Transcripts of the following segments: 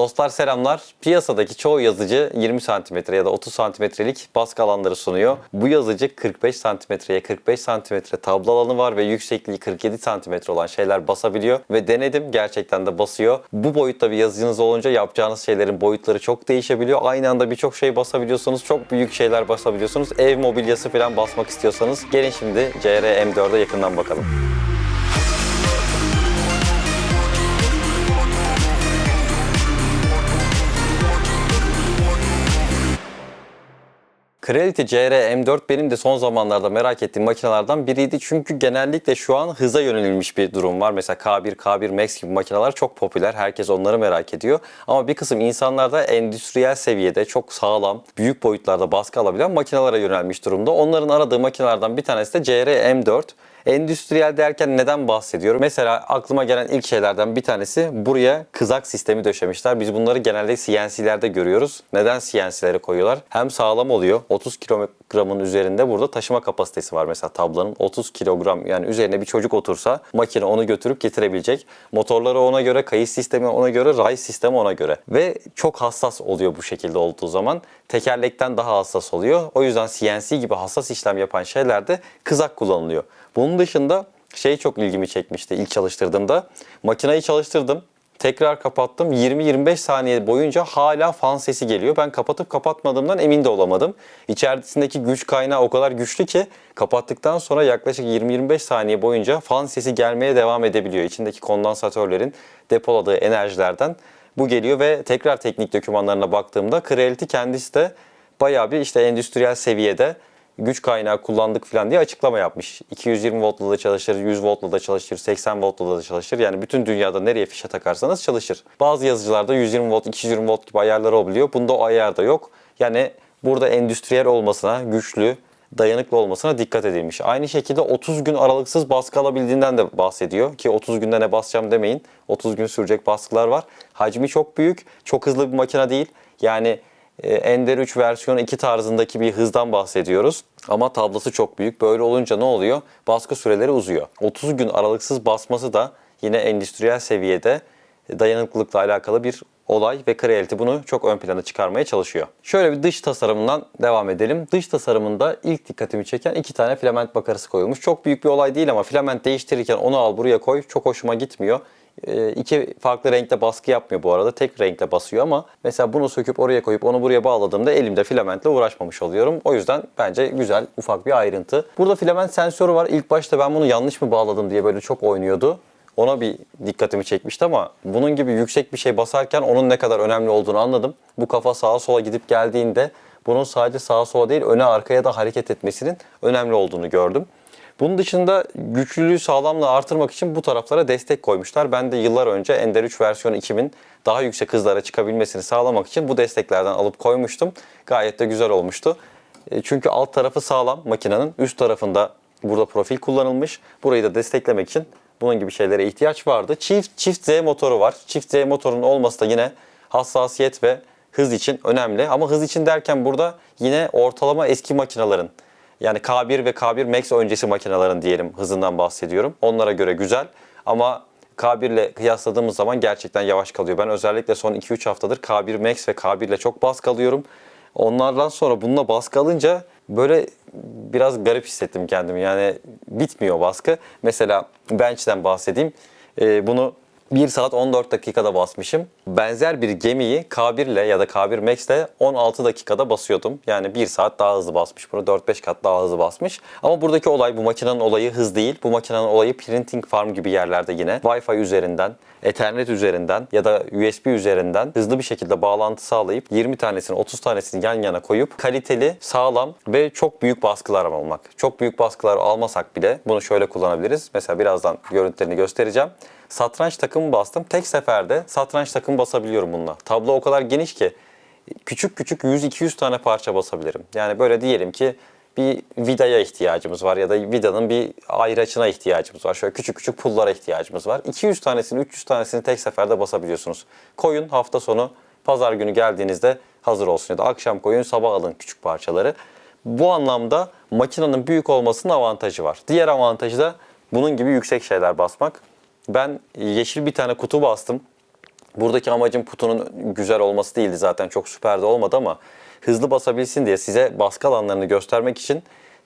Dostlar selamlar. Piyasadaki çoğu yazıcı 20 cm ya da 30 santimetrelik baskı alanları sunuyor. Bu yazıcı 45 santimetreye 45 santimetre tablo alanı var ve yüksekliği 47 santimetre olan şeyler basabiliyor. Ve denedim gerçekten de basıyor. Bu boyutta bir yazıcınız olunca yapacağınız şeylerin boyutları çok değişebiliyor. Aynı anda birçok şey basabiliyorsunuz. Çok büyük şeyler basabiliyorsunuz. Ev mobilyası falan basmak istiyorsanız gelin şimdi CR M4'e yakından bakalım. Creality CR M4 benim de son zamanlarda merak ettiğim makinelerden biriydi. Çünkü genellikle şu an hıza yönelilmiş bir durum var. Mesela K1, K1 Max gibi makineler çok popüler. Herkes onları merak ediyor. Ama bir kısım insanlar da endüstriyel seviyede çok sağlam, büyük boyutlarda baskı alabilen makinelere yönelmiş durumda. Onların aradığı makinelerden bir tanesi de CR M4. Endüstriyel derken neden bahsediyorum? Mesela aklıma gelen ilk şeylerden bir tanesi buraya kızak sistemi döşemişler. Biz bunları genelde CNC'lerde görüyoruz. Neden CNC'lere koyuyorlar? Hem sağlam oluyor. 30 kilogramın üzerinde burada taşıma kapasitesi var. Mesela tablanın 30 kilogram yani üzerine bir çocuk otursa makine onu götürüp getirebilecek. Motorları ona göre, kayış sistemi ona göre, ray sistemi ona göre. Ve çok hassas oluyor bu şekilde olduğu zaman. Tekerlekten daha hassas oluyor. O yüzden CNC gibi hassas işlem yapan şeylerde kızak kullanılıyor. Bunun dışında şey çok ilgimi çekmişti ilk çalıştırdığımda. Makineyi çalıştırdım. Tekrar kapattım. 20-25 saniye boyunca hala fan sesi geliyor. Ben kapatıp kapatmadığımdan emin de olamadım. İçerisindeki güç kaynağı o kadar güçlü ki kapattıktan sonra yaklaşık 20-25 saniye boyunca fan sesi gelmeye devam edebiliyor. İçindeki kondansatörlerin depoladığı enerjilerden bu geliyor ve tekrar teknik dokümanlarına baktığımda Creality kendisi de bayağı bir işte endüstriyel seviyede güç kaynağı kullandık falan diye açıklama yapmış. 220 voltla da çalışır, 100 voltla da çalışır, 80 voltla da çalışır. Yani bütün dünyada nereye fişe takarsanız çalışır. Bazı yazıcılarda 120 volt, 220 volt gibi ayarları olabiliyor. Bunda o ayar da yok. Yani burada endüstriyel olmasına, güçlü, dayanıklı olmasına dikkat edilmiş. Aynı şekilde 30 gün aralıksız baskı alabildiğinden de bahsediyor. Ki 30 günde ne basacağım demeyin. 30 gün sürecek baskılar var. Hacmi çok büyük, çok hızlı bir makine değil. Yani Ender 3 versiyon 2 tarzındaki bir hızdan bahsediyoruz. Ama tablosu çok büyük. Böyle olunca ne oluyor? Baskı süreleri uzuyor. 30 gün aralıksız basması da yine endüstriyel seviyede dayanıklılıkla alakalı bir olay ve Creality bunu çok ön plana çıkarmaya çalışıyor. Şöyle bir dış tasarımından devam edelim. Dış tasarımında ilk dikkatimi çeken iki tane filament bakarası koyulmuş. Çok büyük bir olay değil ama filament değiştirirken onu al buraya koy çok hoşuma gitmiyor. E, iki farklı renkte baskı yapmıyor bu arada. Tek renkte basıyor ama mesela bunu söküp oraya koyup onu buraya bağladığımda elimde filamentle uğraşmamış oluyorum. O yüzden bence güzel ufak bir ayrıntı. Burada filament sensörü var. İlk başta ben bunu yanlış mı bağladım diye böyle çok oynuyordu. Ona bir dikkatimi çekmişti ama bunun gibi yüksek bir şey basarken onun ne kadar önemli olduğunu anladım. Bu kafa sağa sola gidip geldiğinde bunun sadece sağa sola değil öne arkaya da hareket etmesinin önemli olduğunu gördüm. Bunun dışında güçlülüğü sağlamlığı artırmak için bu taraflara destek koymuşlar. Ben de yıllar önce Ender 3 versiyon 2000 daha yüksek hızlara çıkabilmesini sağlamak için bu desteklerden alıp koymuştum. Gayet de güzel olmuştu. E, Çünkü alt tarafı sağlam makinenin. Üst tarafında burada profil kullanılmış. Burayı da desteklemek için bunun gibi şeylere ihtiyaç vardı. Çift çift Z motoru var. Çift Z motorun olması da yine hassasiyet ve hız için önemli. Ama hız için derken burada yine ortalama eski makinelerin yani K1 ve K1 Max öncesi makinelerin diyelim hızından bahsediyorum. Onlara göre güzel ama K1 ile kıyasladığımız zaman gerçekten yavaş kalıyor. Ben özellikle son 2-3 haftadır K1 Max ve K1 ile çok baskı alıyorum. Onlardan sonra bununla baskı alınca böyle biraz garip hissettim kendimi. Yani bitmiyor baskı. Mesela bench'ten bahsedeyim. Ee, bunu 1 saat 14 dakikada basmışım. Benzer bir gemiyi K1 ile ya da K1 Max ile 16 dakikada basıyordum. Yani 1 saat daha hızlı basmış bunu. 4-5 kat daha hızlı basmış. Ama buradaki olay bu makinenin olayı hız değil. Bu makinenin olayı printing farm gibi yerlerde yine Wi-Fi üzerinden, Ethernet üzerinden ya da USB üzerinden hızlı bir şekilde bağlantı sağlayıp 20 tanesini 30 tanesini yan yana koyup kaliteli, sağlam ve çok büyük baskılar almak. Çok büyük baskılar almasak bile bunu şöyle kullanabiliriz. Mesela birazdan görüntülerini göstereceğim. Satranç takımı bastım. Tek seferde satranç takımı basabiliyorum bununla. Tablo o kadar geniş ki küçük küçük 100-200 tane parça basabilirim. Yani böyle diyelim ki bir vidaya ihtiyacımız var ya da vidanın bir ayraçına ihtiyacımız var. Şöyle küçük küçük pullara ihtiyacımız var. 200 tanesini, 300 tanesini tek seferde basabiliyorsunuz. Koyun hafta sonu, pazar günü geldiğinizde hazır olsun ya da akşam koyun, sabah alın küçük parçaları. Bu anlamda makinenin büyük olmasının avantajı var. Diğer avantajı da bunun gibi yüksek şeyler basmak. Ben yeşil bir tane kutu bastım. Buradaki amacım putunun güzel olması değildi zaten çok süper de olmadı ama hızlı basabilsin diye size baskı alanlarını göstermek için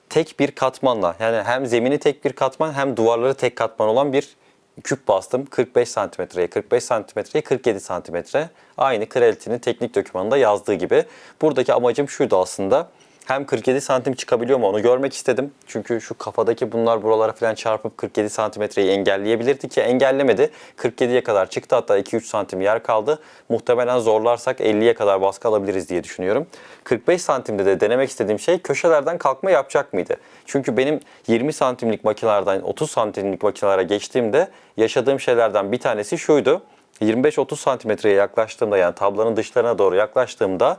tek bir katmanla yani hem zemini tek bir katman hem duvarları tek katman olan bir küp bastım 45 santimetreye 45 santimetreye 47 santimetre aynı Creality'nin teknik dokümanında yazdığı gibi. Buradaki amacım şuydu aslında hem 47 santim çıkabiliyor mu onu görmek istedim. Çünkü şu kafadaki bunlar buralara falan çarpıp 47 santimetreyi engelleyebilirdi ki engellemedi. 47'ye kadar çıktı hatta 2-3 santim yer kaldı. Muhtemelen zorlarsak 50'ye kadar baskı alabiliriz diye düşünüyorum. 45 santimde de denemek istediğim şey köşelerden kalkma yapacak mıydı? Çünkü benim 20 santimlik makinelerden 30 santimlik makinelere geçtiğimde yaşadığım şeylerden bir tanesi şuydu. 25-30 santimetreye yaklaştığımda yani tablanın dışlarına doğru yaklaştığımda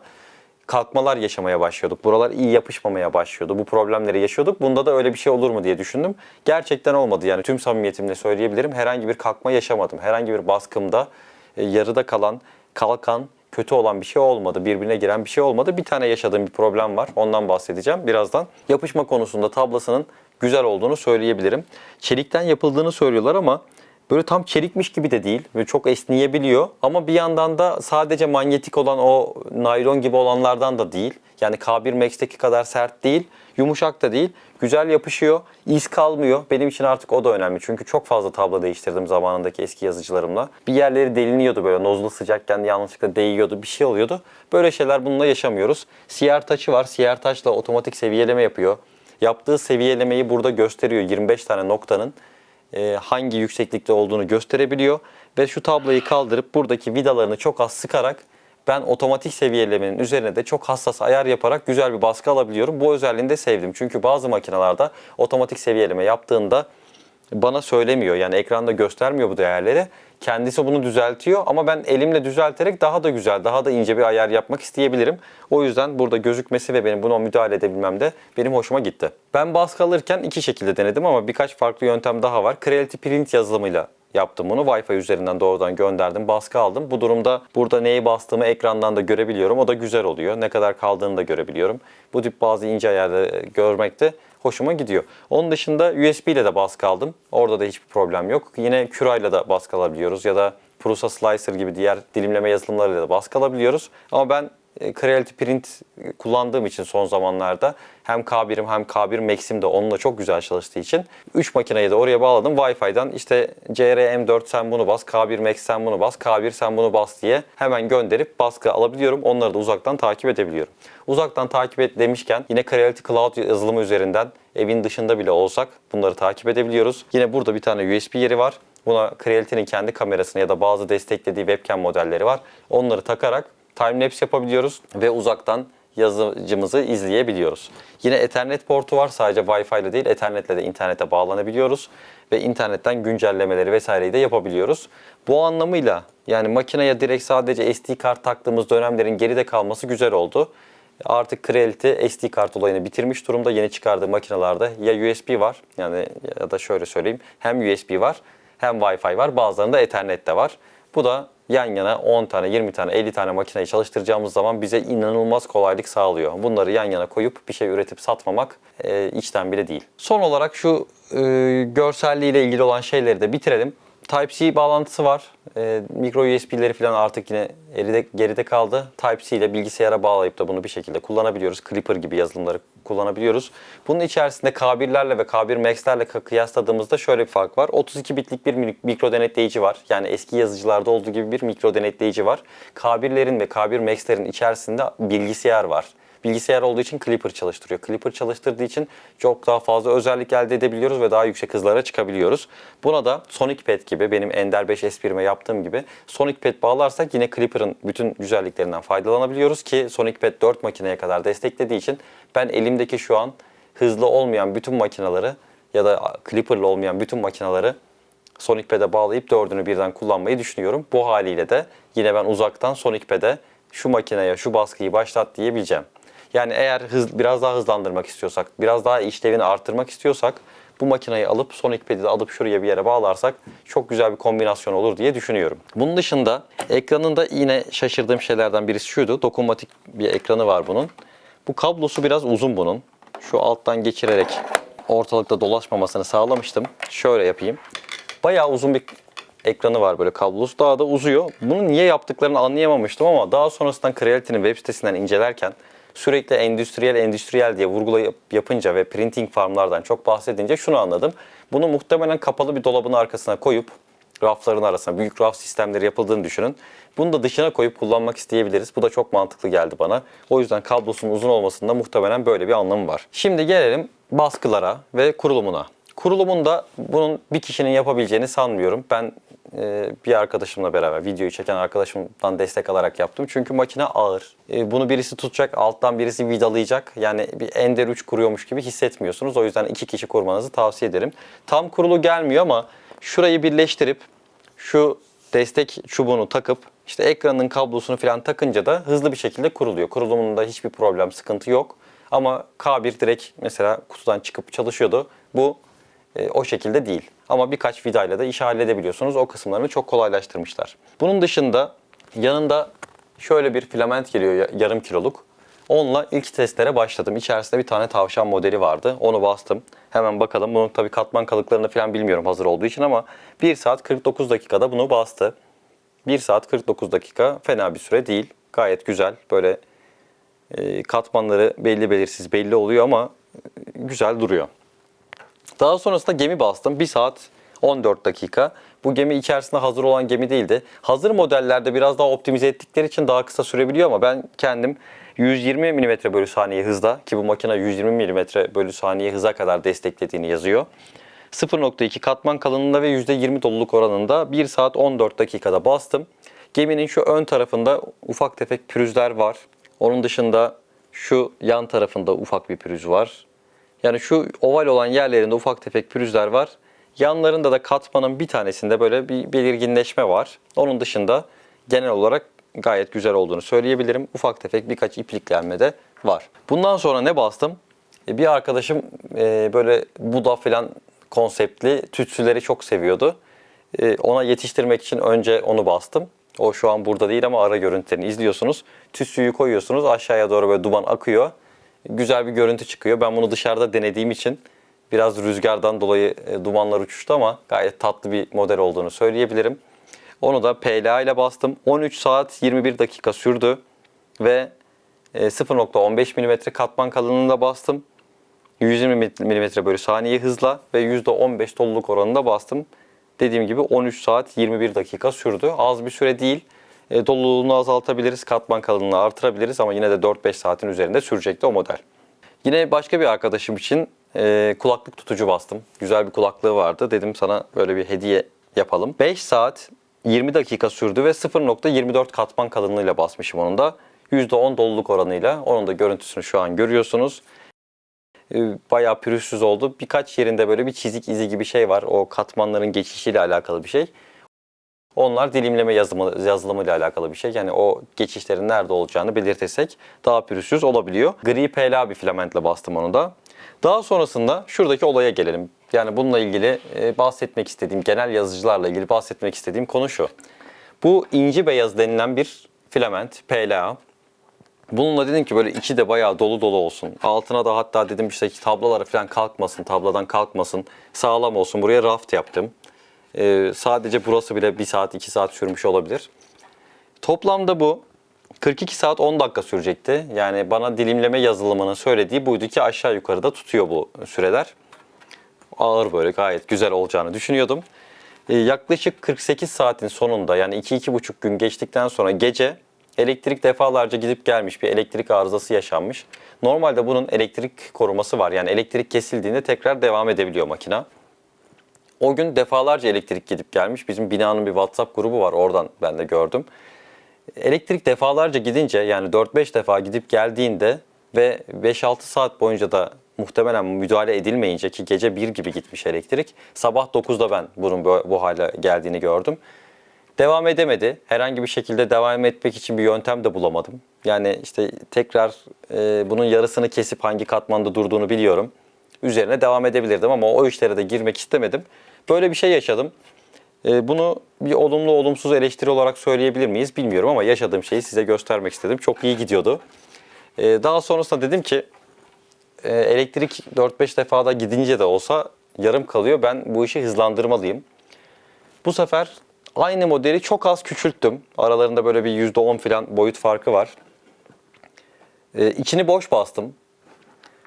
kalkmalar yaşamaya başlıyorduk. Buralar iyi yapışmamaya başlıyordu. Bu problemleri yaşıyorduk. Bunda da öyle bir şey olur mu diye düşündüm. Gerçekten olmadı. Yani tüm samimiyetimle söyleyebilirim. Herhangi bir kalkma yaşamadım. Herhangi bir baskımda e, yarıda kalan, kalkan, kötü olan bir şey olmadı. Birbirine giren bir şey olmadı. Bir tane yaşadığım bir problem var. Ondan bahsedeceğim birazdan. Yapışma konusunda tablasının güzel olduğunu söyleyebilirim. Çelikten yapıldığını söylüyorlar ama böyle tam çelikmiş gibi de değil. Böyle çok esneyebiliyor ama bir yandan da sadece manyetik olan o naylon gibi olanlardan da değil. Yani K1 Max'teki kadar sert değil, yumuşak da değil. Güzel yapışıyor, iz kalmıyor. Benim için artık o da önemli. Çünkü çok fazla tablo değiştirdim zamanındaki eski yazıcılarımla. Bir yerleri deliniyordu böyle nozlu sıcakken yanlışlıkla değiyordu, bir şey oluyordu. Böyle şeyler bununla yaşamıyoruz. CR taçı var. CR taçla otomatik seviyeleme yapıyor. Yaptığı seviyelemeyi burada gösteriyor 25 tane noktanın hangi yükseklikte olduğunu gösterebiliyor. Ve şu tabloyu kaldırıp buradaki vidalarını çok az sıkarak ben otomatik seviyelemenin üzerine de çok hassas ayar yaparak güzel bir baskı alabiliyorum. Bu özelliğini de sevdim. Çünkü bazı makinelerde otomatik seviyeleme yaptığında bana söylemiyor. Yani ekranda göstermiyor bu değerleri. Kendisi bunu düzeltiyor ama ben elimle düzelterek daha da güzel, daha da ince bir ayar yapmak isteyebilirim. O yüzden burada gözükmesi ve benim buna müdahale edebilmem de benim hoşuma gitti. Ben baskı alırken iki şekilde denedim ama birkaç farklı yöntem daha var. Creality Print yazılımıyla yaptım bunu. Wi-Fi üzerinden doğrudan gönderdim, baskı aldım. Bu durumda burada neyi bastığımı ekrandan da görebiliyorum. O da güzel oluyor. Ne kadar kaldığını da görebiliyorum. Bu tip bazı ince ayarları görmek de hoşuma gidiyor. Onun dışında USB ile de baskı aldım. Orada da hiçbir problem yok. Yine Cura'yla da baskı alabiliyoruz ya da Prusa Slicer gibi diğer dilimleme yazılımlarıyla da baskı alabiliyoruz. Ama ben Creality Print kullandığım için son zamanlarda hem K1'im hem K1 Max'im de onunla çok güzel çalıştığı için 3 makineyi de oraya bağladım. Wi-Fi'den işte CR M4 sen bunu bas, K1 Max sen bunu bas, K1 sen bunu bas diye hemen gönderip baskı alabiliyorum. Onları da uzaktan takip edebiliyorum. Uzaktan takip et demişken yine Creality Cloud yazılımı üzerinden evin dışında bile olsak bunları takip edebiliyoruz. Yine burada bir tane USB yeri var. Buna Creality'nin kendi kamerasını ya da bazı desteklediği webcam modelleri var. Onları takarak timelapse yapabiliyoruz ve uzaktan yazıcımızı izleyebiliyoruz. Yine Ethernet portu var. Sadece Wi-Fi ile değil Ethernet'le de internete bağlanabiliyoruz ve internetten güncellemeleri vesaireyi de yapabiliyoruz. Bu anlamıyla yani makineye direkt sadece SD kart taktığımız dönemlerin geride kalması güzel oldu. Artık Creality SD kart olayını bitirmiş durumda. Yeni çıkardığı makinelerde ya USB var yani ya da şöyle söyleyeyim hem USB var hem Wi-Fi var bazılarında Ethernet de var. Bu da yan yana 10 tane, 20 tane, 50 tane makineyi çalıştıracağımız zaman bize inanılmaz kolaylık sağlıyor. Bunları yan yana koyup bir şey üretip satmamak e, içten bile değil. Son olarak şu e, görselliğiyle ilgili olan şeyleri de bitirelim. Type-C bağlantısı var. E, micro USB'leri falan artık yine geride, geride kaldı. Type-C ile bilgisayara bağlayıp da bunu bir şekilde kullanabiliyoruz. Clipper gibi yazılımları kullanabiliyoruz. Bunun içerisinde K1'lerle ve K1 Max'lerle kıyasladığımızda şöyle bir fark var. 32 bitlik bir mikro denetleyici var. Yani eski yazıcılarda olduğu gibi bir mikro denetleyici var. K1'lerin ve K1 Max'lerin içerisinde bilgisayar var. Bilgisayar olduğu için Clipper çalıştırıyor. Clipper çalıştırdığı için çok daha fazla özellik elde edebiliyoruz ve daha yüksek hızlara çıkabiliyoruz. Buna da Sonic Pad gibi benim Ender 5 S1'ime yaptığım gibi Sonic Pad bağlarsak yine Clipper'ın bütün güzelliklerinden faydalanabiliyoruz ki Sonic Pad 4 makineye kadar desteklediği için ben elimdeki şu an hızlı olmayan bütün makineleri ya da Clipper'lı olmayan bütün makineleri Sonic Pad'e bağlayıp dördünü birden kullanmayı düşünüyorum. Bu haliyle de yine ben uzaktan Sonic Pad'e şu makineye şu baskıyı başlat diyebileceğim. Yani eğer hız, biraz daha hızlandırmak istiyorsak, biraz daha işlevini arttırmak istiyorsak bu makineyi alıp Sonic Pad'i alıp şuraya bir yere bağlarsak çok güzel bir kombinasyon olur diye düşünüyorum. Bunun dışında ekranında yine şaşırdığım şeylerden birisi şuydu. Dokunmatik bir ekranı var bunun. Bu kablosu biraz uzun bunun. Şu alttan geçirerek ortalıkta dolaşmamasını sağlamıştım. Şöyle yapayım. Bayağı uzun bir ekranı var böyle kablosuz. Daha da uzuyor. Bunu niye yaptıklarını anlayamamıştım ama daha sonrasında Creality'nin web sitesinden incelerken sürekli endüstriyel endüstriyel diye vurgulayıp yapınca ve printing farmlardan çok bahsedince şunu anladım. Bunu muhtemelen kapalı bir dolabın arkasına koyup rafların arasına büyük raf sistemleri yapıldığını düşünün. Bunu da dışına koyup kullanmak isteyebiliriz. Bu da çok mantıklı geldi bana. O yüzden kablosunun uzun olmasında muhtemelen böyle bir anlamı var. Şimdi gelelim baskılara ve kurulumuna. Kurulumunda bunun bir kişinin yapabileceğini sanmıyorum. Ben e, bir arkadaşımla beraber videoyu çeken arkadaşımdan destek alarak yaptım. Çünkü makine ağır. E, bunu birisi tutacak, alttan birisi vidalayacak. Yani bir Ender 3 kuruyormuş gibi hissetmiyorsunuz. O yüzden iki kişi kurmanızı tavsiye ederim. Tam kurulu gelmiyor ama şurayı birleştirip şu destek çubuğunu takıp işte ekranın kablosunu falan takınca da hızlı bir şekilde kuruluyor. Kurulumunda hiçbir problem, sıkıntı yok. Ama K1 direkt mesela kutudan çıkıp çalışıyordu. Bu e, o şekilde değil. Ama birkaç vidayla da işi halledebiliyorsunuz. O kısımlarını çok kolaylaştırmışlar. Bunun dışında yanında şöyle bir filament geliyor ya- yarım kiloluk. Onunla ilk testlere başladım. İçerisinde bir tane tavşan modeli vardı. Onu bastım. Hemen bakalım. Bunun tabii katman kalıklarını falan bilmiyorum hazır olduğu için ama 1 saat 49 dakikada bunu bastı. 1 saat 49 dakika fena bir süre değil. Gayet güzel. Böyle e, katmanları belli belirsiz belli oluyor ama e, güzel duruyor. Daha sonrasında gemi bastım. 1 saat 14 dakika. Bu gemi içerisinde hazır olan gemi değildi. Hazır modellerde biraz daha optimize ettikleri için daha kısa sürebiliyor ama ben kendim 120 mm bölü saniye hızda ki bu makine 120 mm bölü saniye hıza kadar desteklediğini yazıyor. 0.2 katman kalınlığında ve %20 doluluk oranında 1 saat 14 dakikada bastım. Geminin şu ön tarafında ufak tefek pürüzler var. Onun dışında şu yan tarafında ufak bir pürüz var. Yani şu oval olan yerlerinde ufak tefek pürüzler var. Yanlarında da katmanın bir tanesinde böyle bir belirginleşme var. Onun dışında genel olarak gayet güzel olduğunu söyleyebilirim. Ufak tefek birkaç ipliklenme de var. Bundan sonra ne bastım? E, Bir arkadaşım e, böyle Buda falan konseptli tütsüleri çok seviyordu. E, Ona yetiştirmek için önce onu bastım. O şu an burada değil ama ara görüntülerini izliyorsunuz. Tütsüyü koyuyorsunuz aşağıya doğru böyle duman akıyor. Güzel bir görüntü çıkıyor. Ben bunu dışarıda denediğim için biraz rüzgardan dolayı e, dumanlar uçuştu ama gayet tatlı bir model olduğunu söyleyebilirim. Onu da PLA ile bastım. 13 saat 21 dakika sürdü ve e, 0.15 mm katman kalınlığında bastım. 120 mm bölü saniye hızla ve %15 doluluk oranında bastım. Dediğim gibi 13 saat 21 dakika sürdü. Az bir süre değil. E, doluluğunu azaltabiliriz, katman kalınlığını artırabiliriz ama yine de 4-5 saatin üzerinde sürecekti o model. Yine başka bir arkadaşım için e, kulaklık tutucu bastım. Güzel bir kulaklığı vardı. Dedim sana böyle bir hediye yapalım. 5 saat 20 dakika sürdü ve 0.24 katman kalınlığıyla basmışım onun da. %10 doluluk oranıyla. Onun da görüntüsünü şu an görüyorsunuz. E, bayağı pürüzsüz oldu. Birkaç yerinde böyle bir çizik izi gibi şey var. O katmanların geçişiyle alakalı bir şey. Onlar dilimleme yazımı, yazılımıyla alakalı bir şey. Yani o geçişlerin nerede olacağını belirtirsek daha pürüzsüz olabiliyor. Gri PLA bir filamentle bastım onu da. Daha sonrasında şuradaki olaya gelelim. Yani bununla ilgili e, bahsetmek istediğim, genel yazıcılarla ilgili bahsetmek istediğim konu şu. Bu inci beyaz denilen bir filament, PLA. Bununla dedim ki böyle içi de bayağı dolu dolu olsun. Altına da hatta dedim işte tabloları falan kalkmasın, tabladan kalkmasın. Sağlam olsun. Buraya raft yaptım. Ee, sadece burası bile 1 saat 2 saat sürmüş olabilir. Toplamda bu 42 saat 10 dakika sürecekti. Yani bana dilimleme yazılımının söylediği buydu ki aşağı yukarıda tutuyor bu süreler. Ağır böyle gayet güzel olacağını düşünüyordum. Ee, yaklaşık 48 saatin sonunda yani 2-2,5 gün geçtikten sonra gece elektrik defalarca gidip gelmiş bir elektrik arızası yaşanmış. Normalde bunun elektrik koruması var. Yani elektrik kesildiğinde tekrar devam edebiliyor makina. O gün defalarca elektrik gidip gelmiş. Bizim binanın bir WhatsApp grubu var. Oradan ben de gördüm. Elektrik defalarca gidince yani 4-5 defa gidip geldiğinde ve 5-6 saat boyunca da muhtemelen müdahale edilmeyince ki gece 1 gibi gitmiş elektrik. Sabah 9'da ben bunun bu, hale geldiğini gördüm. Devam edemedi. Herhangi bir şekilde devam etmek için bir yöntem de bulamadım. Yani işte tekrar e, bunun yarısını kesip hangi katmanda durduğunu biliyorum. Üzerine devam edebilirdim ama o işlere de girmek istemedim. Böyle bir şey yaşadım. E, bunu bir olumlu olumsuz eleştiri olarak söyleyebilir miyiz bilmiyorum ama yaşadığım şeyi size göstermek istedim. Çok iyi gidiyordu. E, daha sonrasında dedim ki e, elektrik 4-5 defada gidince de olsa yarım kalıyor. Ben bu işi hızlandırmalıyım. Bu sefer aynı modeli çok az küçülttüm. Aralarında böyle bir %10 falan boyut farkı var. Ee, içini boş bastım.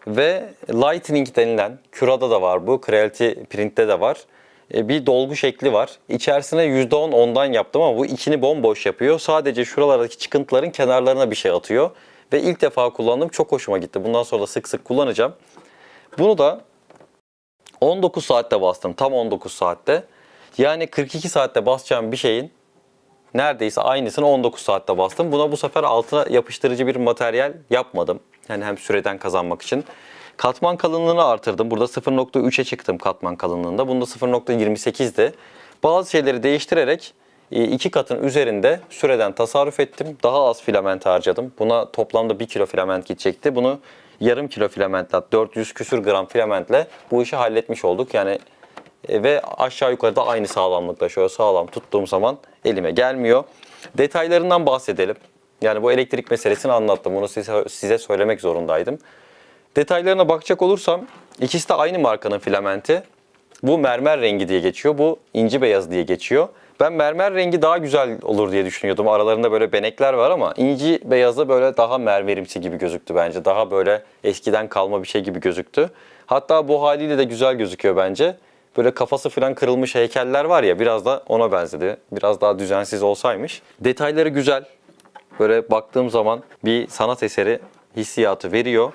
Ve Lightning denilen, Cura'da da var bu, Creality Print'te de var. Ee, bir dolgu şekli var. İçerisine %10 ondan yaptım ama bu içini bomboş yapıyor. Sadece şuralardaki çıkıntıların kenarlarına bir şey atıyor. Ve ilk defa kullandım. Çok hoşuma gitti. Bundan sonra da sık sık kullanacağım. Bunu da 19 saatte bastım. Tam 19 saatte. Yani 42 saatte basacağım bir şeyin neredeyse aynısını 19 saatte bastım. Buna bu sefer altına yapıştırıcı bir materyal yapmadım. Yani hem süreden kazanmak için. Katman kalınlığını artırdım. Burada 0.3'e çıktım katman kalınlığında. Bunda 0.28'di. Bazı şeyleri değiştirerek e, iki katın üzerinde süreden tasarruf ettim. Daha az filament harcadım. Buna toplamda 1 kilo filament gidecekti. Bunu yarım kilo filamentle, 400 küsür gram filamentle bu işi halletmiş olduk. Yani e, ve aşağı yukarı da aynı sağlamlıkta şöyle sağlam tuttuğum zaman elime gelmiyor. Detaylarından bahsedelim. Yani bu elektrik meselesini anlattım. Bunu size, size söylemek zorundaydım. Detaylarına bakacak olursam ikisi de aynı markanın filamenti. Bu mermer rengi diye geçiyor. Bu inci beyaz diye geçiyor. Ben mermer rengi daha güzel olur diye düşünüyordum. Aralarında böyle benekler var ama inci beyazı böyle daha mermerimsi gibi gözüktü bence. Daha böyle eskiden kalma bir şey gibi gözüktü. Hatta bu haliyle de güzel gözüküyor bence. Böyle kafası falan kırılmış heykeller var ya biraz da ona benzedi. Biraz daha düzensiz olsaymış. Detayları güzel. Böyle baktığım zaman bir sanat eseri hissiyatı veriyor.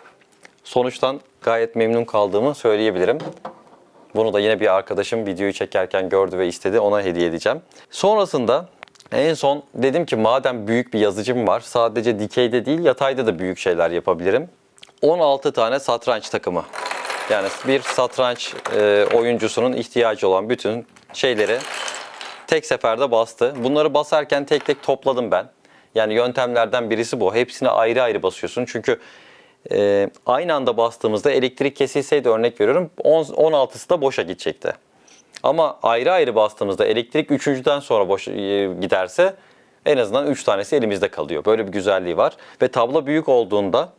Sonuçtan gayet memnun kaldığımı söyleyebilirim. Bunu da yine bir arkadaşım videoyu çekerken gördü ve istedi. Ona hediye edeceğim. Sonrasında en son dedim ki madem büyük bir yazıcım var sadece dikeyde değil yatayda da büyük şeyler yapabilirim. 16 tane satranç takımı. Yani bir satranç e, oyuncusunun ihtiyacı olan bütün şeyleri tek seferde bastı. Bunları basarken tek tek topladım ben. Yani yöntemlerden birisi bu. Hepsini ayrı ayrı basıyorsun. Çünkü e, aynı anda bastığımızda elektrik kesilseydi örnek veriyorum 10, 16'sı da boşa gidecekti. Ama ayrı ayrı bastığımızda elektrik üçüncüden sonra boş e, giderse en azından 3 tanesi elimizde kalıyor. Böyle bir güzelliği var. Ve tablo büyük olduğunda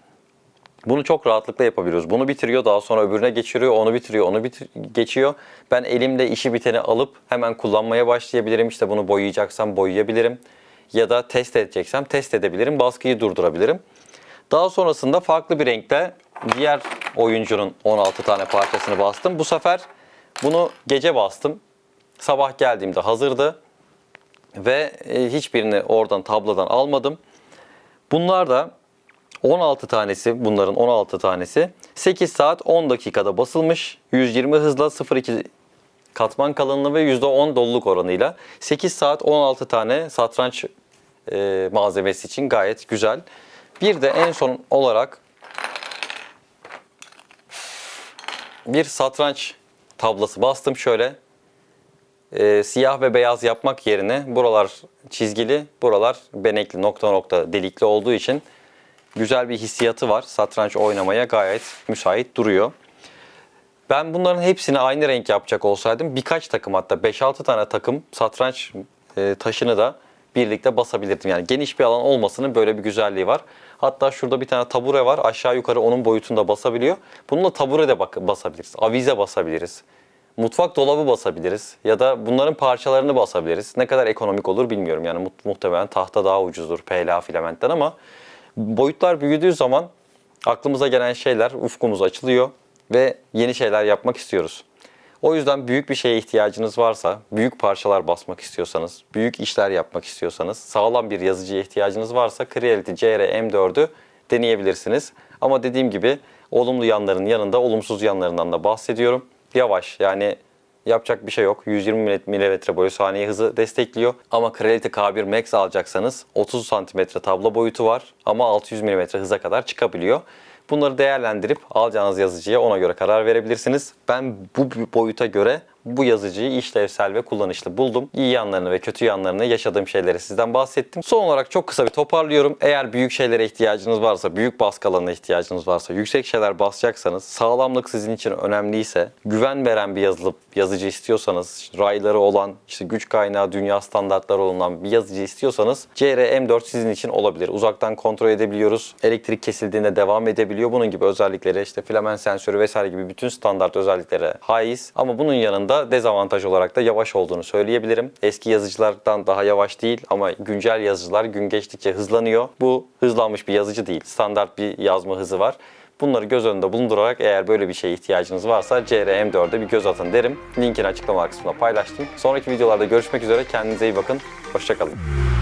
bunu çok rahatlıkla yapabiliyoruz. Bunu bitiriyor daha sonra öbürüne geçiriyor, onu bitiriyor, onu bitir geçiyor. Ben elimde işi biteni alıp hemen kullanmaya başlayabilirim. İşte bunu boyayacaksam boyayabilirim. Ya da test edeceksem test edebilirim. Baskıyı durdurabilirim. Daha sonrasında farklı bir renkte diğer oyuncunun 16 tane parçasını bastım. Bu sefer bunu gece bastım. Sabah geldiğimde hazırdı. Ve e, hiçbirini oradan tablodan almadım. Bunlar da 16 tanesi bunların 16 tanesi 8 saat 10 dakikada basılmış 120 hızla 0.2 katman kalınlığı ve %10 doluluk oranıyla 8 saat 16 tane satranç e, malzemesi için gayet güzel. Bir de en son olarak bir satranç tablası bastım şöyle. E, siyah ve beyaz yapmak yerine buralar çizgili, buralar benekli, nokta nokta delikli olduğu için güzel bir hissiyatı var. Satranç oynamaya gayet müsait duruyor. Ben bunların hepsini aynı renk yapacak olsaydım birkaç takım hatta 5-6 tane takım satranç e, taşını da birlikte basabilirdim. Yani geniş bir alan olmasının böyle bir güzelliği var. Hatta şurada bir tane tabure var. Aşağı yukarı onun boyutunda basabiliyor. Bununla tabure de basabiliriz. Avize basabiliriz. Mutfak dolabı basabiliriz. Ya da bunların parçalarını basabiliriz. Ne kadar ekonomik olur bilmiyorum. Yani mu- muhtemelen tahta daha ucuzdur PLA filamentten ama boyutlar büyüdüğü zaman aklımıza gelen şeyler, ufkumuz açılıyor ve yeni şeyler yapmak istiyoruz. O yüzden büyük bir şeye ihtiyacınız varsa, büyük parçalar basmak istiyorsanız, büyük işler yapmak istiyorsanız, sağlam bir yazıcıya ihtiyacınız varsa Creality CR M4'ü deneyebilirsiniz. Ama dediğim gibi olumlu yanların yanında olumsuz yanlarından da bahsediyorum. Yavaş yani yapacak bir şey yok. 120 mm boyu saniye hızı destekliyor. Ama Creality K1 Max alacaksanız 30 cm tablo boyutu var ama 600 mm hıza kadar çıkabiliyor. Bunları değerlendirip alacağınız yazıcıya ona göre karar verebilirsiniz. Ben bu boyuta göre bu yazıcıyı işlevsel ve kullanışlı buldum. İyi yanlarını ve kötü yanlarını yaşadığım şeyleri sizden bahsettim. Son olarak çok kısa bir toparlıyorum. Eğer büyük şeylere ihtiyacınız varsa, büyük baskı alanına ihtiyacınız varsa, yüksek şeyler basacaksanız, sağlamlık sizin için önemliyse, güven veren bir yazılı, yazıcı istiyorsanız, rayları olan, işte güç kaynağı, dünya standartları olan bir yazıcı istiyorsanız CR M4 sizin için olabilir. Uzaktan kontrol edebiliyoruz. Elektrik kesildiğinde devam edebiliyor. Bunun gibi özellikleri işte filament sensörü vesaire gibi bütün standart özelliklere haiz. Ama bunun yanında da dezavantaj olarak da yavaş olduğunu söyleyebilirim. Eski yazıcılardan daha yavaş değil ama güncel yazıcılar gün geçtikçe hızlanıyor. Bu hızlanmış bir yazıcı değil. Standart bir yazma hızı var. Bunları göz önünde bulundurarak eğer böyle bir şeye ihtiyacınız varsa CRM4'e bir göz atın derim. Linkini açıklama kısmına paylaştım. Sonraki videolarda görüşmek üzere. Kendinize iyi bakın. Hoşçakalın.